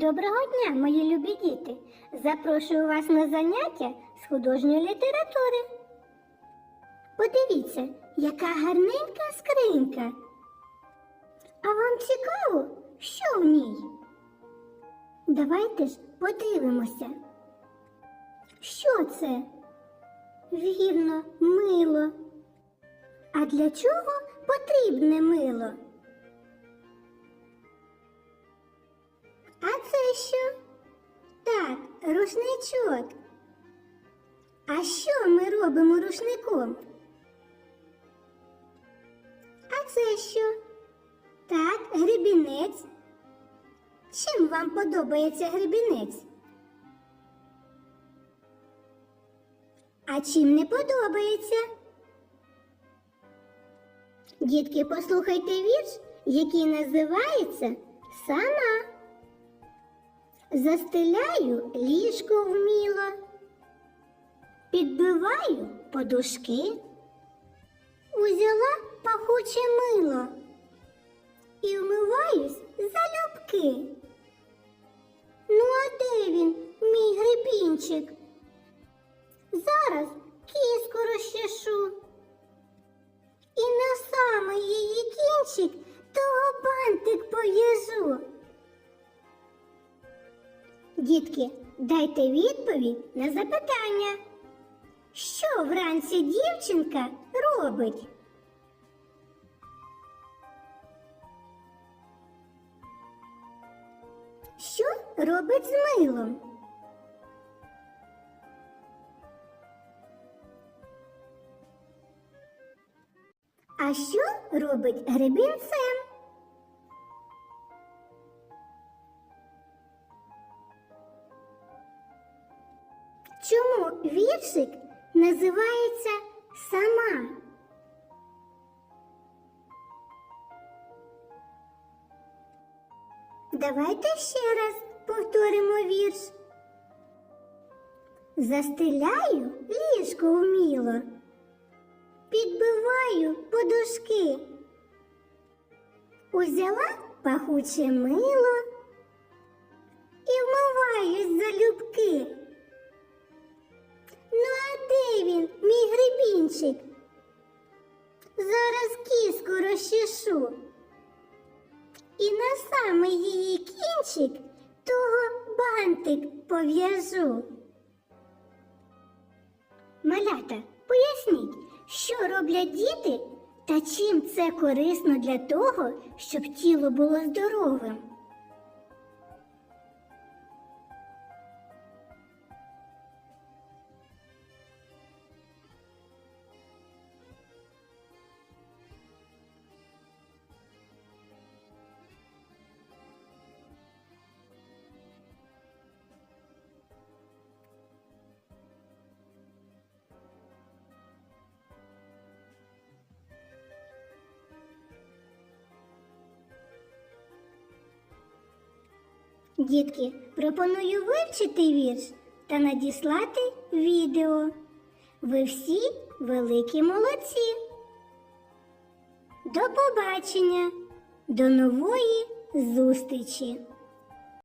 Доброго дня, мої любі діти! Запрошую вас на заняття з художньої літератури. Подивіться, яка гарненька скринька. А вам цікаво, що в ній? Давайте ж подивимося. Що це? Вірно, мило. А для чого потрібне мило? Що? Так, рушничок. А що ми робимо рушником? А це що? Так, гребінець. Чим вам подобається гребінець? А чим не подобається? Дітки, послухайте вірш, який називається Сама. Застеляю ліжко вміло, підбиваю подушки, узяла пахуче мило і вмиваюсь залюбки. Ну, а де він, мій гребінчик? Зараз кіску розчешу. І на самий її кінчик того бантик пов'яжу. Дітки, дайте відповідь на запитання. Що вранці дівчинка робить? Що робить з милом? А що робить гребінцем? Віршик називається сама? Давайте ще раз повторимо вірш. Застеляю ліжко вміло, підбиваю подушки, узяла пахуче мило і вмиваюсь залюбки. Гребінчик? Зараз кіску розчешу. І на самий її кінчик того бантик пов'яжу. Малята, поясніть, що роблять діти та чим це корисно для того, щоб тіло було здоровим. Дітки, пропоную вивчити вірш та надіслати відео. Ви всі великі молодці. До побачення, до нової зустрічі!